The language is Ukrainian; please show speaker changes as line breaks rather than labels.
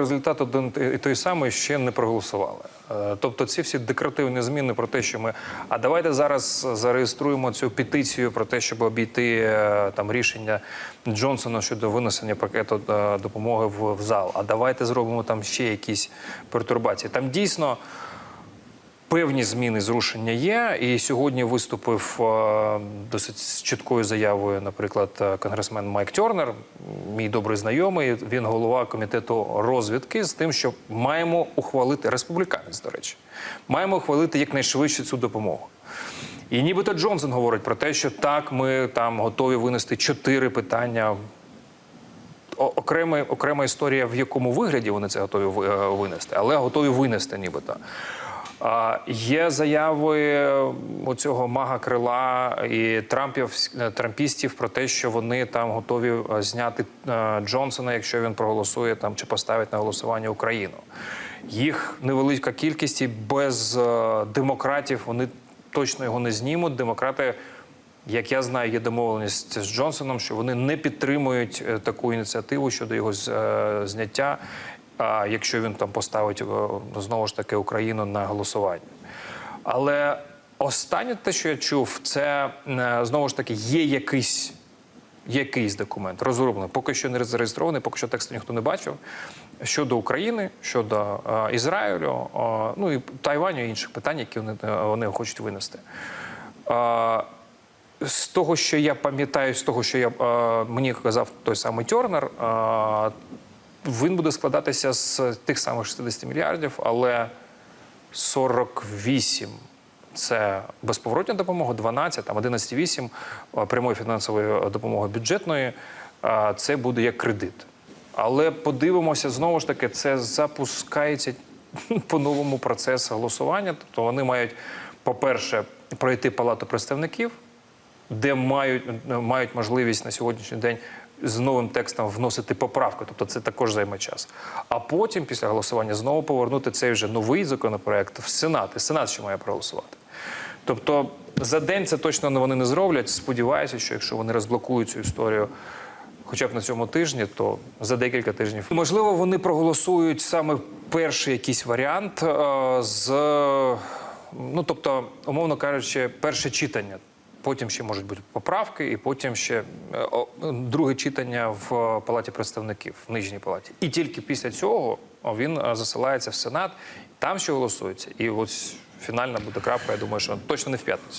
Результат один і той самий ще не проголосували. Е, Тобто ці всі декоративні зміни про те, що ми а давайте зараз зареєструємо цю петицію про те, щоб обійти е, там рішення Джонсона щодо винесення пакету е, допомоги в, в зал. А давайте зробимо там ще якісь пертурбації. Там дійсно певні зміни зрушення є. І сьогодні виступив досить з чіткою заявою, наприклад, конгресмен Майк Тернер, мій добрий знайомий. Він голова комітету розвідки з тим, що маємо ухвалити республіканець, до речі, маємо ухвалити якнайшвидше цю допомогу. І нібито Джонсон говорить про те, що так, ми там готові винести чотири питання. Окрема, окрема історія, в якому вигляді вони це готові е, винести, але готові винести нібито. Є заяви оцього мага крила і Трампів, е, трампістів про те, що вони там готові е, зняти е, Джонсона, якщо він проголосує там чи поставить на голосування Україну. Їх невелика кількість і без е, демократів вони точно його не знімуть. Демократи як я знаю, є домовленість з Джонсоном, що вони не підтримують е, таку ініціативу щодо його е, зняття, а якщо він там поставить е, знову ж таки Україну на голосування. Але останнє те, що я чув, це е, знову ж таки є якийсь. Якийсь документ розроблений, поки що не зареєстрований, поки що тексту ніхто не бачив. Щодо України, щодо е, Ізраїлю, е, ну і Тайваню і інших питань, які вони, вони хочуть винести. Е, з того, що я пам'ятаю, з того, що я, е, мені казав той самий Тернер, е, він буде складатися з тих самих 60 мільярдів, але 48 це безповоротня допомога, 12, там 11,8 е, прямої фінансової допомоги бюджетної. е, Це буде як кредит. Але подивимося, знову ж таки, це запускається по новому процес голосування. Тобто вони мають, по-перше, пройти палату представників, де мають, мають можливість на сьогоднішній день з новим текстом вносити поправки, тобто це також займе час. А потім, після голосування, знову повернути цей вже новий законопроект в Сенат. І Сенат ще має проголосувати. Тобто за день це точно вони не зроблять. Сподіваюся, що якщо вони розблокують цю історію. Хоча б на цьому тижні, то за декілька тижнів. Можливо, вони проголосують саме перший якийсь варіант е, з, ну тобто, умовно кажучи, перше читання. Потім ще можуть бути поправки, і потім ще е, друге читання в палаті представників, в нижній палаті. І тільки після цього він е, засилається в Сенат, там ще голосується. І ось фінальна буде крапка. Я думаю, що точно не в п'ятницю.